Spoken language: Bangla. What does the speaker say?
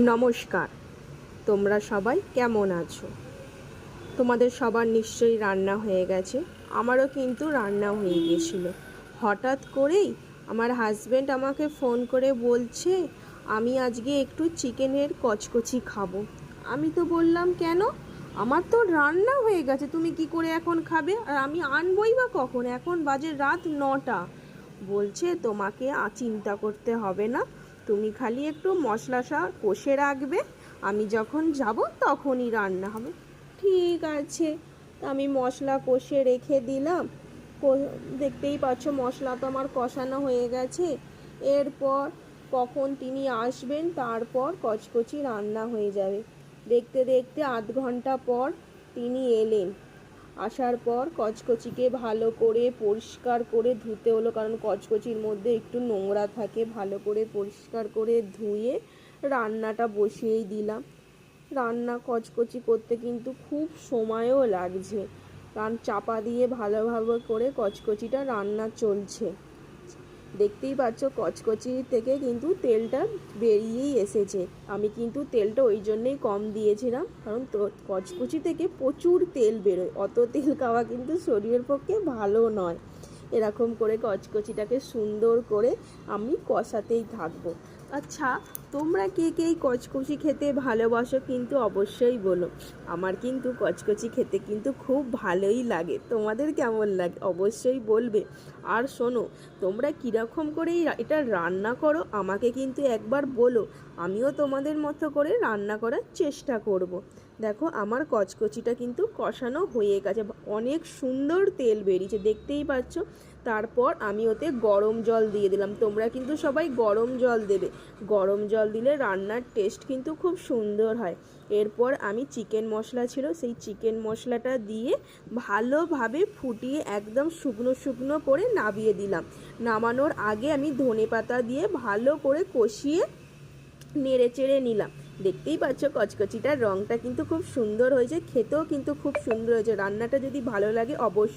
নমস্কার। তোমরা সবাই কেমন আছো? তোমাদের সবার নিশ্চয়ই রান্না হয়ে গেছে। আমারও কিন্তু রান্না হয়ে গিয়েছিল হঠাৎ করেই আমার হাজব্যান্ড আমাকে ফোন করে বলছে, আমি আজকে একটু চিকেনের কচকচি খাব। আমি তো বললাম, কেন? আমার তো রান্না হয়ে গেছে, তুমি কি করে এখন খাবে? আর আমি আনবই বা কখন? এখন বাজে রাত নটা। বলছে, তোমাকে চিন্তা করতে হবে না। তুমি খালি একটু মশলাটা কষে রাখবে। আমি যখন যাব তখনই রান্না হবে। ঠিক আছে আমি মশলা কষে রেখে দিলাম। দেখতেই পাচ্ছ মশলা তো আমার কষানো হয়ে গেছে। এরপর কখন তিনি আসবেন, তারপর কচকচি রান্না হয়ে যাবে। দেখতে দেখতে আধ ঘণ্টা পর তিনি এলেন। আসার পর কচকচিকে ভালো করে পরিষ্কার করে ধুতে হলো, কারণ কচকচির মধ্যে একটু নোংরা থাকে। ভালো করে পরিষ্কার করে ধুয়ে রান্নাটা বসিয়েই দিলাম। রান্না কচকচি করতে কিন্তু খুব সময়ও লাগছে, কারণ চাপা দিয়ে ভালোভাবে করে কচকচিটা রান্না চলছে। দেখতেই পাচ্ছ, কচকচির থেকে কিন্তু তেলটা বেরিয়েই এসেছে। আমি কিন্তু তেলটা ওই জন্যেই কম দিয়েছিলাম, কারণ তো কচকচি থেকে প্রচুর তেল বেরোয়। অত তেল খাওয়া কিন্তু শরীরের পক্ষে ভালো নয়। এরকম করে কচকচিটাকে সুন্দর করে আমি কষাতেই থাকব। আচ্ছা তোমরা কে কে এই কচকচি খেতে ভালোবাসো কিন্তু অবশ্যই বলো। আমার কিন্তু কচকচি খেতে কিন্তু খুব ভালোই লাগে। তোমাদের কেমন লাগে? অবশ্যই বলবে। আর শোনো, তোমরা কীরকম করে এটা রান্না করো, আমাকে কিন্তু একবার বলো। আমিও তোমাদের মতো করে রান্না করার চেষ্টা করব। দেখো, আমার কচকচিটা কিন্তু কষানো হয়ে গেছে। অনেক সুন্দর তেল বেরিয়েছে, দেখতেই পাচ্ছ। তারপর আমি ওতে গরম জল দিয়ে দিলাম। তোমরা কিন্তু সবাই গরম জল দেবে। গরম জল দিলে রান্নার টেস্ট কিন্তু খুব সুন্দর হয়। এরপর আমি চিকেন মশলা ছিল, সেই চিকেন মশলাটা দিয়ে ভালোভাবে ফুটিয়ে একদম শুকনো শুকনো করে নামিয়ে দিলাম। নামানোর আগে আমি ধনে পাতা দিয়ে ভালো করে কষিয়ে নেড়ে চেড়ে নিলাম। দেখতেই পাচ্ছ কচকচিটার রংটা কিন্তু খুব সুন্দর হয়েছে, খেতেও কিন্তু খুব সুন্দর হয়েছে। রান্নাটা যদি ভালো লাগে অবশ্যই